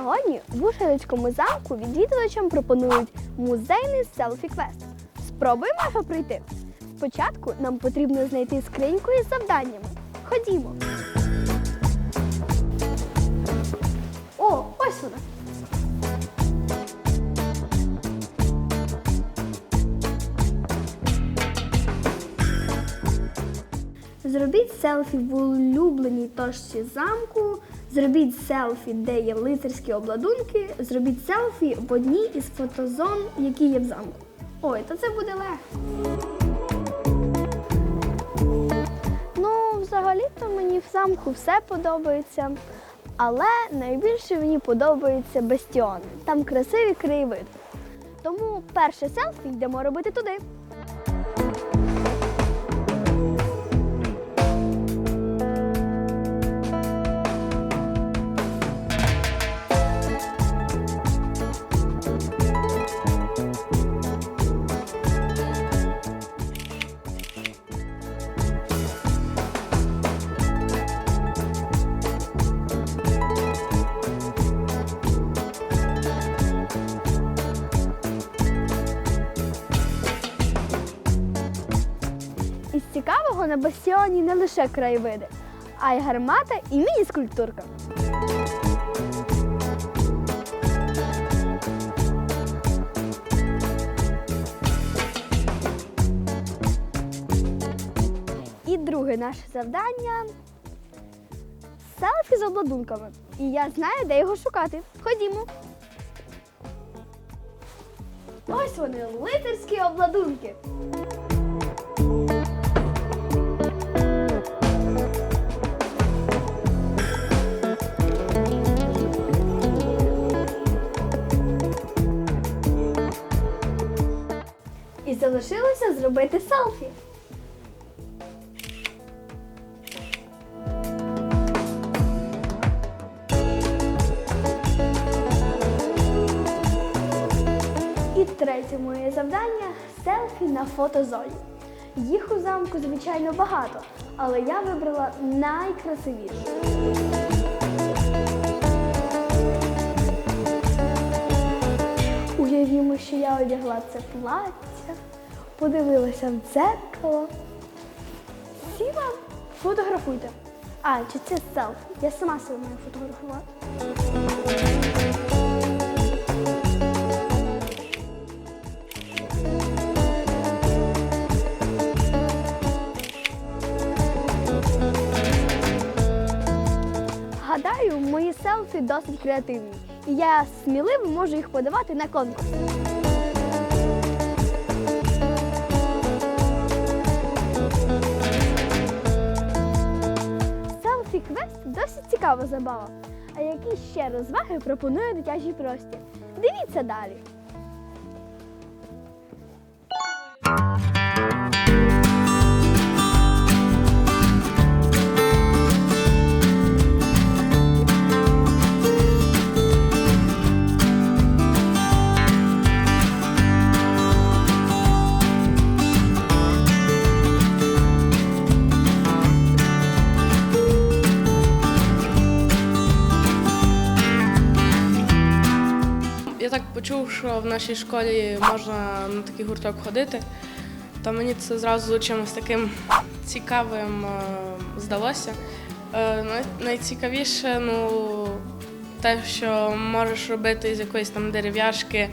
Сьогодні в Ушерецькому замку відвідувачам пропонують музейний селфі-квест. Спробуємо його пройти. Спочатку нам потрібно знайти скриньку із завданнями. Ходімо. О, ось вона. Зробіть селфі в улюбленій точці замку, зробіть селфі, де є лицарські обладунки, зробіть селфі в одній із фотозон, які є в замку. Ой, то це буде легко. Ну, взагалі-то мені в замку все подобається. Але найбільше мені подобаються бастіони. Там красиві краєвиди. Тому перше селфі йдемо робити туди. Бастіоні не лише краєвиди, а й гармата і міні-скульптурка. І друге наше завдання селфі з обладунками. І я знаю, де його шукати. Ходімо. Ось вони, лицарські обладунки. Залишилося зробити селфі. І третє моє завдання селфі на фотозоні. Їх у замку, звичайно, багато, але я вибрала найкрасивіше. Уявімо, що я одягла це плаття, подивилася в дзеркало. Сіла, фотографуйте. А, чи це селфі? Я сама себе маю фотографувати. Гадаю, мої селфі досить креативні, і я сміливо можу їх подавати на конкурс. Селфі-квест досить цікава забава. А які ще розваги пропонує дитячий простір? Дивіться далі. Що в нашій школі можна на такий гурток ходити. Та мені це зразу чимось таким цікавим е, здалося. Е, Найцікавіше, ну, те, що можеш робити з якоїсь там дерев'яшки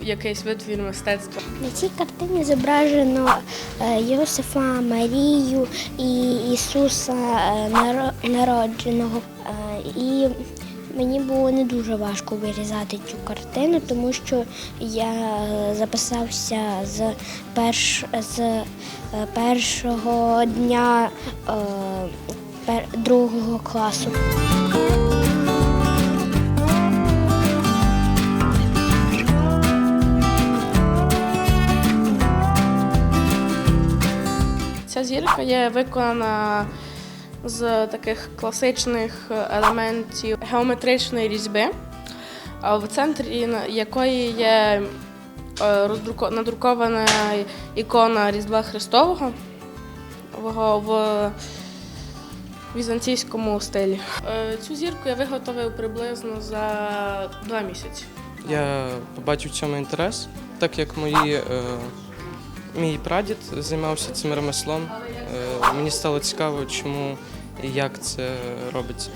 якийсь витвір мистецтва. На цій картині зображено е, Йосифа, Марію і Ісуса народженого. І мені було не дуже важко вирізати цю картину, тому що я е, записався з, перш, з е, першого дня е, пер- другого класу. Ця зірка є виконана з таких класичних елементів геометричної різьби, в центрі якої є е, надрукована ікона Різдва Христового. В, візантійському стилі. Е, Цю зірку я виготовив приблизно за два місяці. Я побачив в цьому інтерес, так як мої, е, мій прадід займався цим ремеслом. Е, мені стало цікаво, чому і як це робиться.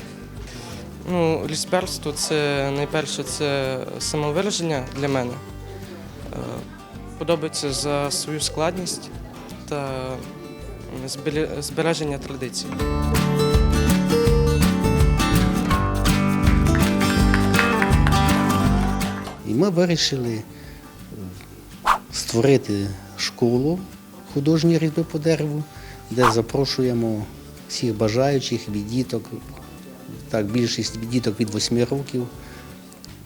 Ну, лісберство це найперше це самовираження для мене. Е, подобається за свою складність та збереження традицій. І ми вирішили створити школу художньої різьби по дереву, де запрошуємо всіх бажаючих від діток, так, більшість діток від 8 років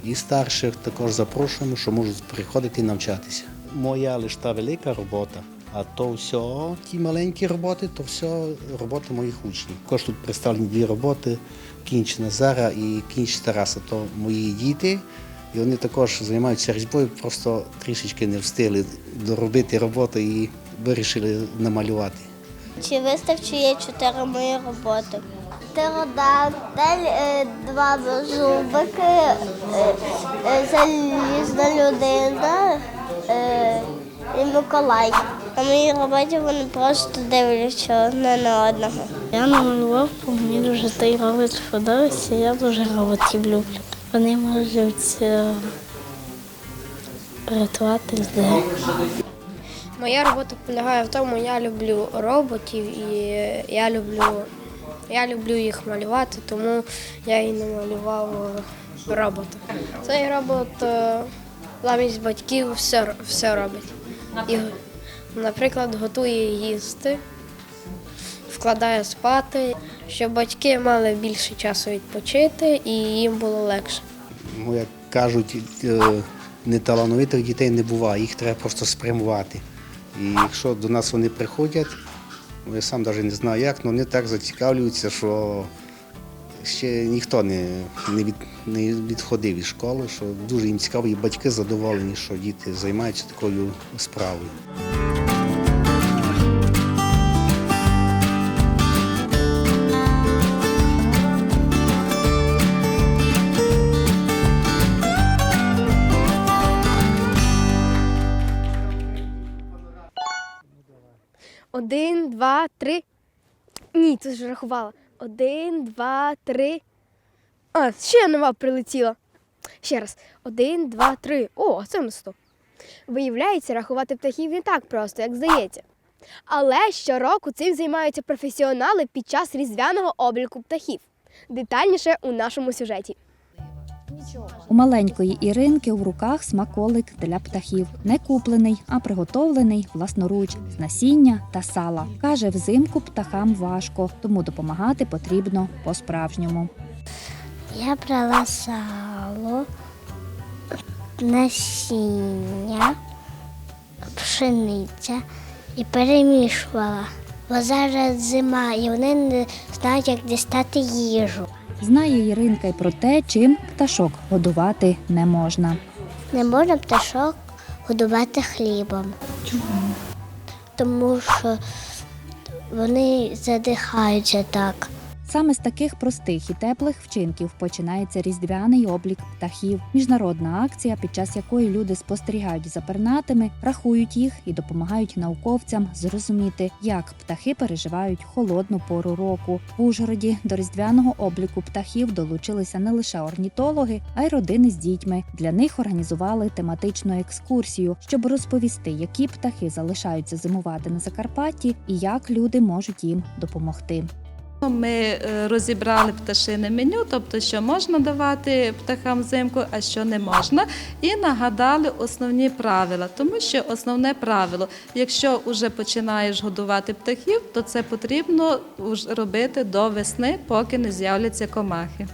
і старших також запрошуємо, що можуть приходити і навчатися. Моя лише та велика робота, а то все, ті маленькі роботи, то все роботи моїх учнів. Також тут представлені дві роботи кінч Назара і кінч Тараса. То мої діти, і вони також займаються різьбою, просто трішечки не встигли доробити роботу і вирішили намалювати. Чи виставці чотири мої роботи? Птеродактиль, е, два зубики, е, е, залізна людина і Миколай. На моїй роботі вони просто дивляться одне на одного. Я намалював, бо мені дуже той робот сподобався, я дуже роботів люблю. Вони можуть рятувати людей. Моя робота полягає в тому, я люблю роботів і я люблю, я люблю їх малювати, тому я і намалював робота. Цей робот е, замість батьків все, все робить. І, наприклад, готує їсти, вкладає спати, щоб батьки мали більше часу відпочити і їм було легше. Ну, як кажуть, е, неталановитих дітей не буває, їх треба просто спрямувати. І якщо до нас вони приходять, ну, я сам навіть не знаю як, але вони так зацікавлюються, що ще ніхто не, не, від, не відходив із школи, що дуже їм цікаво, і батьки задоволені, що діти займаються такою справою. Три. Ні, тут вже рахувала. Один, два, три. А, ще нова прилетіла. Ще раз. Один, два, три. О, це на сто. Виявляється, рахувати птахів не так просто, як здається. Але щороку цим займаються професіонали під час різдвяного обліку птахів. Детальніше у нашому сюжеті. У маленької Іринки в руках смаколик для птахів. Не куплений, а приготовлений власноруч з насіння та сала. Каже, взимку птахам важко, тому допомагати потрібно по-справжньому. Я брала сало, насіння, пшениця і перемішувала. Бо зараз зима, і вони не знають, як дістати їжу. Знає Іринка й про те, чим пташок годувати не можна. Не можна пташок годувати хлібом. Чому? Тому що вони задихаються так. Саме з таких простих і теплих вчинків починається різдвяний облік птахів. Міжнародна акція, під час якої люди спостерігають за пернатими, рахують їх і допомагають науковцям зрозуміти, як птахи переживають холодну пору року. В Ужгороді до різдвяного обліку птахів долучилися не лише орнітологи, а й родини з дітьми. Для них організували тематичну екскурсію, щоб розповісти, які птахи залишаються зимувати на Закарпатті і як люди можуть їм допомогти. Ми е, розібрали пташине меню, тобто що можна давати птахам взимку, а що не можна, і нагадали основні правила. Тому що основне правило, якщо вже починаєш годувати птахів, то це потрібно робити до весни, поки не з'являться комахи.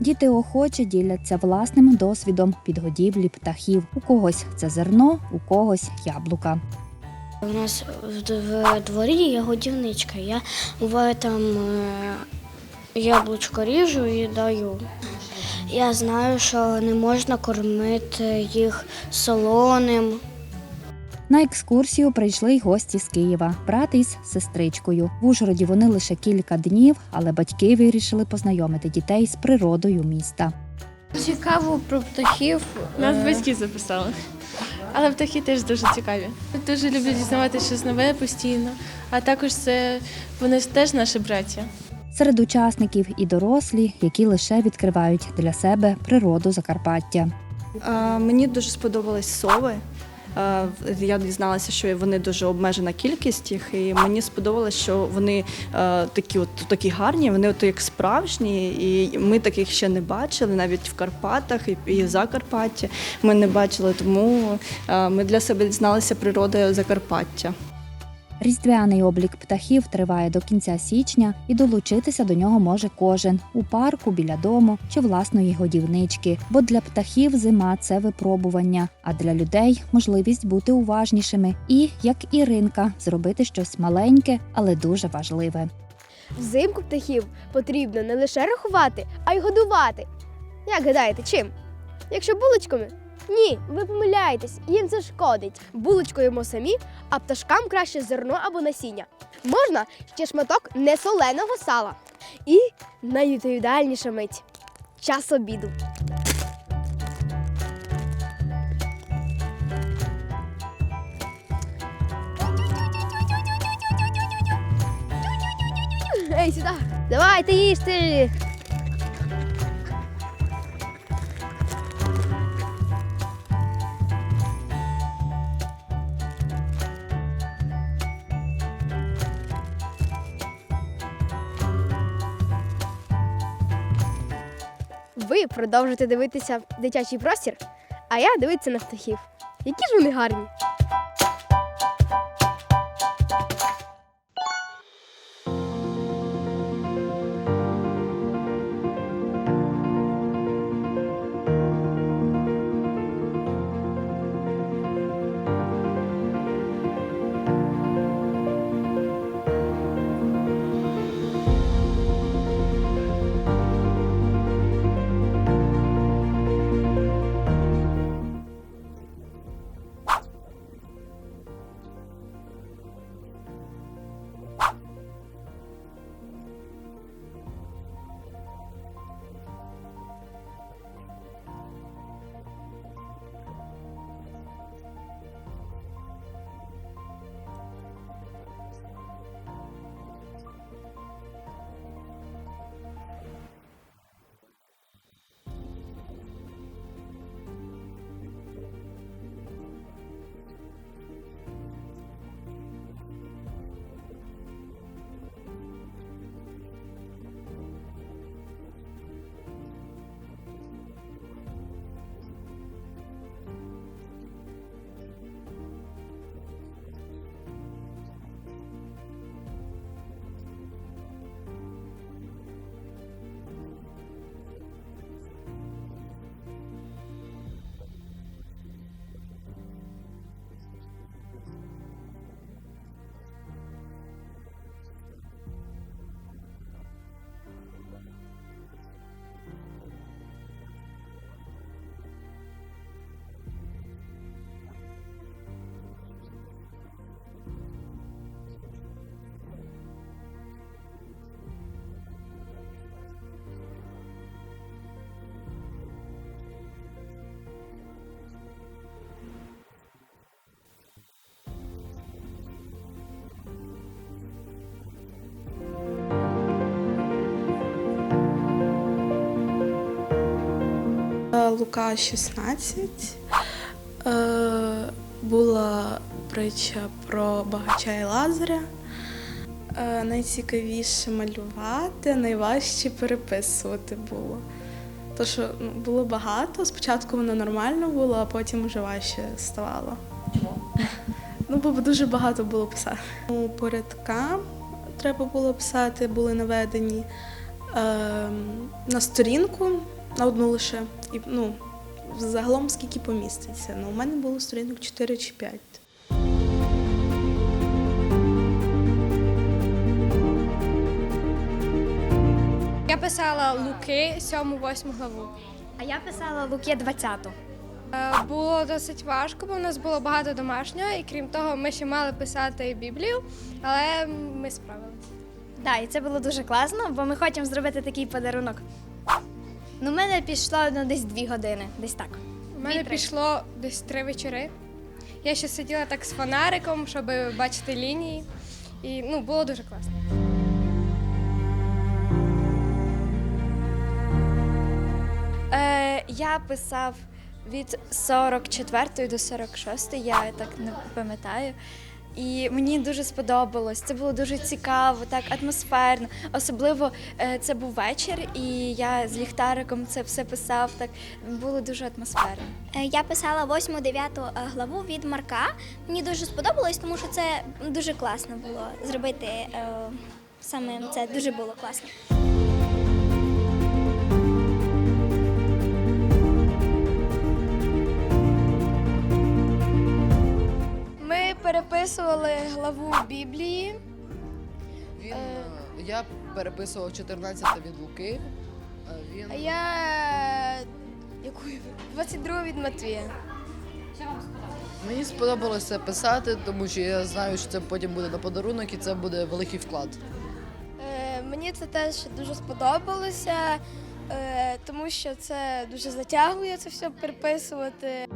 Діти охоче діляться власним досвідом підгодівлі птахів. У когось це зерно, у когось яблука. У нас в, в дворі є годівничка. Я буває там е, яблучко ріжу і даю. Я знаю, що не можна кормити їх солоним. На екскурсію прийшли й гості з Києва, брат із сестричкою. В Ужгороді вони лише кілька днів, але батьки вирішили познайомити дітей з природою міста. Цікаво про птахів. Нас батьки записали. Але птахи теж дуже цікаві. Дуже люблю дізнавати щось нове постійно, а також це вони теж наші браття. Серед учасників і дорослі, які лише відкривають для себе природу Закарпаття. Мені дуже сподобались сови. Е, Я дізналася, що вони дуже обмежена кількість їх, і мені сподобалось, що вони е, такі, от такі гарні, вони от як справжні, і ми таких ще не бачили, навіть в Карпатах і, в Закарпатті ми не бачили. Тому е, ми для себе дізналися природою Закарпаття. Різдвяний облік птахів триває до кінця січня, і долучитися до нього може кожен у парку, біля дому чи власної годівнички. Бо для птахів зима це випробування, а для людей можливість бути уважнішими і, як Іринка, зробити щось маленьке, але дуже важливе. Взимку птахів потрібно не лише рахувати, а й годувати. Як гадаєте, чим? Якщо булочками? Ні, ви помиляєтесь, їм це шкодить. Булочку їмо самі, а пташкам краще зерно або насіння. Можна ще шматок несоленого сала. І найвідповідальніша мить час обіду. Ей, сюди! Давайте їсти! Ви дивитися дивитися дитячий простір, а я дивитися на птахів. Які ж вони гарні! Лука 16. Е, була притча про багача і Лазаря. Е, найцікавіше малювати, найважче переписувати було. То, що ну, було багато, спочатку воно нормально було, а потім вже важче ставало. Чому? Ну, бо дуже багато було писати. У порядка треба було писати, були наведені ем, на сторінку, на одну лише. І, ну, загалом скільки поміститься. Ну, у мене було сторінок 4 чи 5. Я писала Луки 7-8 главу. А я писала Луки 20. Е, Було досить важко, бо в нас було багато домашнього, і крім того, ми ще мали писати Біблію, але ми справилися. Так, і це було дуже класно, бо ми хочемо зробити такий подарунок. Ну, в мене пішло ну, десь дві години, десь так. У мене Дві-три. пішло десь три вечори. Я ще сиділа так з фонариком, щоб бачити лінії. І ну, було дуже класно. Е, я писав від 44 до 46, я так не пам'ятаю. І мені дуже сподобалось. Це було дуже цікаво, так атмосферно. Особливо е, це був вечір, і я з ліхтариком це все писав. Так було дуже атмосферно. Е, Я писала 8-9 главу від Марка. Мені дуже сподобалось, тому що це дуже класно було зробити. е, Саме це дуже було класно. Переписували главу Біблії. Він, е, я переписував 14 від Луки. е, Він А я яку 22 від Матвія. мені сподобалося писати, тому що я знаю, що це потім буде на подарунок і це буде великий вклад. Е, Мені це теж дуже сподобалося, е, тому що це дуже затягує це все переписувати.